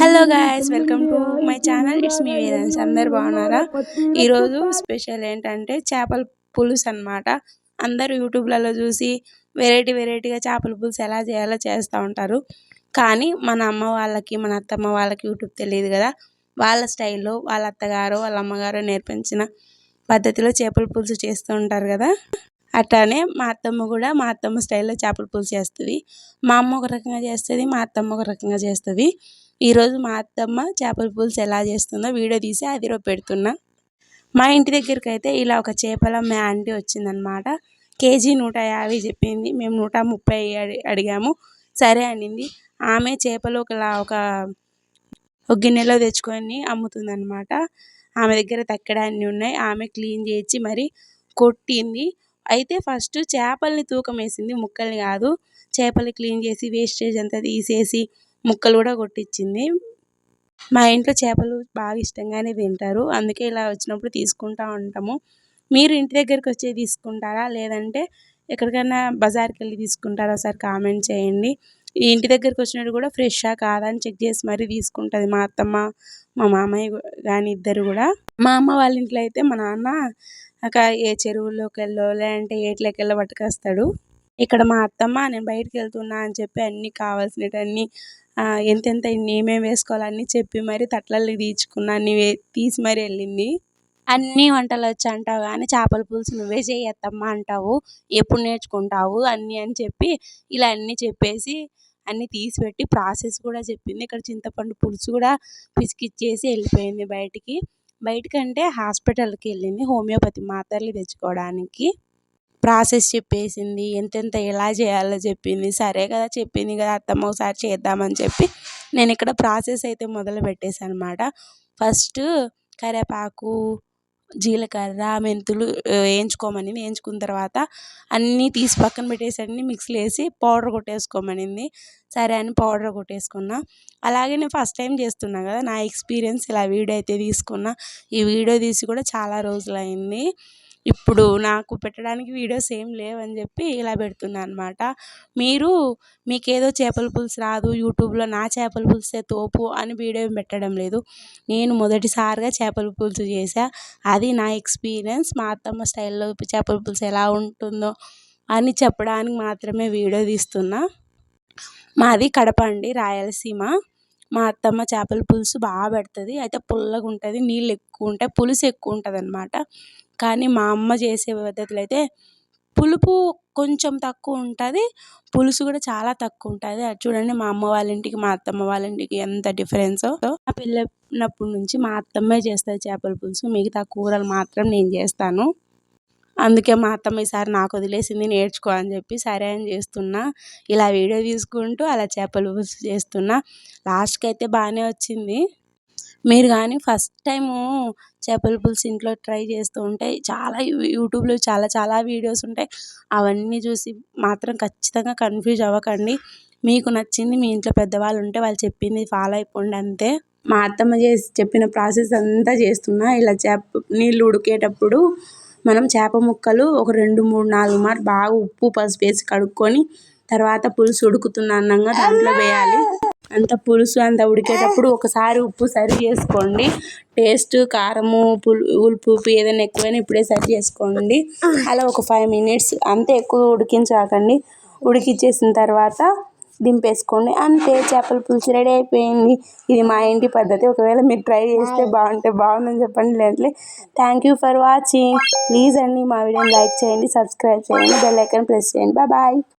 Hello guys welcome to my channel it's me వేదన్స్ అందరు బాగున్నారా? ఈరోజు స్పెషల్ ఏంటంటే చేపల పులుసు అన్నమాట. అందరూ యూట్యూబ్లలో చూసి వెరైటీ వెరైటీగా చేపల పులుసు ఎలా చేయాలో చేస్తూ ఉంటారు. కానీ మన అమ్మ వాళ్ళకి మన అత్తమ్మ వాళ్ళకి యూట్యూబ్ తెలియదు కదా. వాళ్ళ స్టైల్లో వాళ్ళ అత్తగారు వాళ్ళ అమ్మగారు నేర్పించిన పద్ధతిలో చేపల పులుసు చేస్తూ ఉంటారు కదా. అట్లానే మా అత్తమ్మ కూడా మా అత్తమ్మ స్టైల్లో చేపల పులుసు చేస్తుంది. మా అమ్మ ఒక రకంగా చేస్తుంది మా అత్తమ్మ ఒక రకంగా చేస్తుంది. ఈరోజు మా అత్తమ్మ చేపల పులుసు ఎలా చేస్తుందో వీడియో తీసి అదిలో పెడుతున్నా. మా ఇంటి దగ్గరికి అయితే ఇలా ఒక చేపల మే ఆంటీ వచ్చిందనమాట కేజీ నూట యాభై చెప్పింది. మేము నూట ముప్పై అడిగాము. సరే అనింది. ఆమె చేపలు ఒకలా ఒక ఒక గిన్నెలో తెచ్చుకొని అమ్ముతుందనమాట ఆమె దగ్గర తక్కడాన్ని ఉన్నాయి. ఆమె క్లీన్ చేసి మరి కొట్టింది. అయితే ఫస్ట్ చేపల్ని తూకం వేసింది. ముక్కల్ని కాదు. చేపలు క్లీన్ చేసి వేస్టేజ్ అంతా తీసేసి ముక్కలు కూడా కొట్టించింది. మా ఇంట్లో చేపలు బాగా ఇష్టంగానే తింటారు. అందుకే ఇలా వచ్చినప్పుడు తీసుకుంటూ ఉంటాము. మీరు ఇంటి దగ్గరికి వచ్చి తీసుకుంటారా? లేదంటే ఎక్కడికైనా బజార్కి వెళ్ళి తీసుకుంటారా ఒకసారి కామెంట్ చేయండి. ఈ ఇంటి దగ్గరికి వచ్చినట్టు కూడా ఫ్రెష్షా కాదా అని చెక్ చేసి మరీ తీసుకుంటుంది. మా అత్తమ్మ మా మామయ్య కానీ ఇద్దరు కూడా. మా అమ్మ వాళ్ళ ఇంట్లో అయితే మా నాన్న అక్క ఏ చెరువుల్లోకి వెళ్ళో లేదంటే ఏట్లోకి వెళ్ళో పట్టుకొస్తాడు. ఇక్కడ మా అత్తమ్మ నేను బయటికి వెళ్తున్నా అని చెప్పి అన్నీ కావాల్సినవన్నీ ఎంతెంత ఏమేమి వేసుకోవాలని చెప్పి మరి తట్లల్లో తీర్చుకున్నా అన్ని తీసి మరి వెళ్ళింది. అన్ని వంటలు వచ్చి అంటావు కానీ చేపల పులుసు నువ్వే చేయత్తమ్మా అంటావు. ఎప్పుడు నేర్చుకుంటావు? అన్నీ అని చెప్పి ఇలా అన్నీ చెప్పేసి అన్నీ తీసిపెట్టి ప్రాసెస్ కూడా చెప్పింది. ఇక్కడ చింతపండు పులుసు కూడా పిసికిచ్చేసి వెళ్ళిపోయింది బయటికి. బయటకంటే హాస్పిటల్కి వెళ్ళింది. హోమియోపతి మాత్రలు తెచ్చుకోవడానికి. ప్రాసెస్ చెప్పేసింది ఎంతెంత ఎలా చేయాలో చెప్పింది సరే కదా చెప్పింది కదా అత్తమ్మ ఒకసారి చేద్దామని చెప్పి నేను ఇక్కడ ప్రాసెస్ అయితే మొదలు పెట్టేసాను అనమాట ఫస్ట్ కరివేపాకు జీలకర్ర మెంతులు వేయించుకోమని వేయించుకున్న తర్వాత అన్నీ తీసి పక్కన పెట్టేసి అన్నీ మిక్సీలో వేసి పౌడర్ కొట్టేసుకోమనింది. సరే అని పౌడర్ కొట్టేసుకున్నా. అలాగే నేను ఫస్ట్ టైం చేస్తున్నా కదా నా ఎక్స్పీరియన్స్ ఇలా వీడియో అయితే తీసుకున్నా. ఈ వీడియో తీసి కూడా చాలా రోజులు అయింది ఇప్పుడు నాకు పెట్టడానికి వీడియోస్ ఏం లేవని చెప్పి ఇలా పెడుతున్నా అనమాట మీరు మీకేదో చేపల పులుసు రాదు యూట్యూబ్లో నా చేపల పులుసే తోపు అని వీడియో పెట్టడం లేదు. నేను మొదటిసారిగా చేపల పులుసు చేసా అది నా ఎక్స్పీరియన్స్. మా అత్తమ్మ స్టైల్లో చేపల పులుసు ఎలా ఉంటుందో అని చెప్పడానికి మాత్రమే వీడియో తీస్తున్నా. మాది కడప అండి రాయలసీమ. మా అత్తమ్మ చేపల పులుసు బాగా పెడుతుంది. అయితే పుల్లగా ఉంటుంది నీళ్ళు ఎక్కువ ఉంటాయి పులుసు ఎక్కువ ఉంటుంది అనమాట కానీ మా అమ్మ చేసే పద్ధతిలో అయితే పులుపు కొంచెం తక్కువ ఉంటుంది పులుసు కూడా చాలా తక్కువ ఉంటుంది. అది చూడండి మా అమ్మ వాళ్ళ ఇంటికి మా అత్తమ్మ వాళ్ళ ఇంటికి ఎంత డిఫరెన్సో నా పిల్లనప్పటి నుంచి మా అత్తమ్మే చేస్తుంది చేపల పులుసు మిగతా కూరలు మాత్రం నేను చేస్తాను. అందుకే మా అత్తమ్మ ఈసారి నాకు వదిలేసింది నేర్చుకో అని చెప్పి సరే అని చేస్తున్నా. ఇలా వీడియో తీసుకుంటూ అలా చేపల పులుసు చేస్తున్నా. లాస్ట్కి అయితే బాగానే వచ్చింది. మీరు కానీ ఫస్ట్ టైము చేపల పులుసు ఇంట్లో ట్రై చేస్తూ ఉంటే చాలా యూట్యూబ్లో చాలా చాలా వీడియోస్ ఉంటాయి. అవన్నీ చూసి మాత్రం ఖచ్చితంగా కన్ఫ్యూజ్ అవ్వకండి. మీకు నచ్చింది మీ ఇంట్లో పెద్దవాళ్ళు ఉంటే వాళ్ళు చెప్పింది ఫాలో అయిపోండి అంతే. మా అత్తమ్మ చేసి చెప్పిన ప్రాసెస్ అంతా చేస్తున్నా. ఇలా చేప నీళ్ళు ఉడికేటప్పుడు మనం చేప ముక్కలు ఒక రెండు మూడు నాలుగు మార్లు బాగా ఉప్పు పసుపు వేసి కడుక్కొని తర్వాత పులుసు ఉడుకుతున్న అన్నంగా దాంట్లో వేయాలి. అంత పులుసు అంత ఉడికేటప్పుడు ఒకసారి ఉప్పు సరి చేసుకోండి. టేస్ట్ కారము పులు ఉప్పు ఏదైనా ఎక్కువైనా ఇప్పుడే సరి చేసుకోండి. అలా ఒక ఫైవ్ మినిట్స్ అంతే ఎక్కువ ఉడికించాకండి. ఉడికిచ్చేసిన తర్వాత దింపేసుకోండి. అంతే చేపల పులుసు రెడీ అయిపోయింది. ఇది మా ఇంటి పద్ధతి. ఒకవేళ మీరు ట్రై చేస్తే బాగుంటే బాగుందని చెప్పండి. లేదంటే thank you for watching. Please అండి మా వీడియోని లైక్ చేయండి సబ్స్క్రైబ్ చేయండి బెల్ ఐకాన్ ప్రెస్ చేయండి. బాయ్.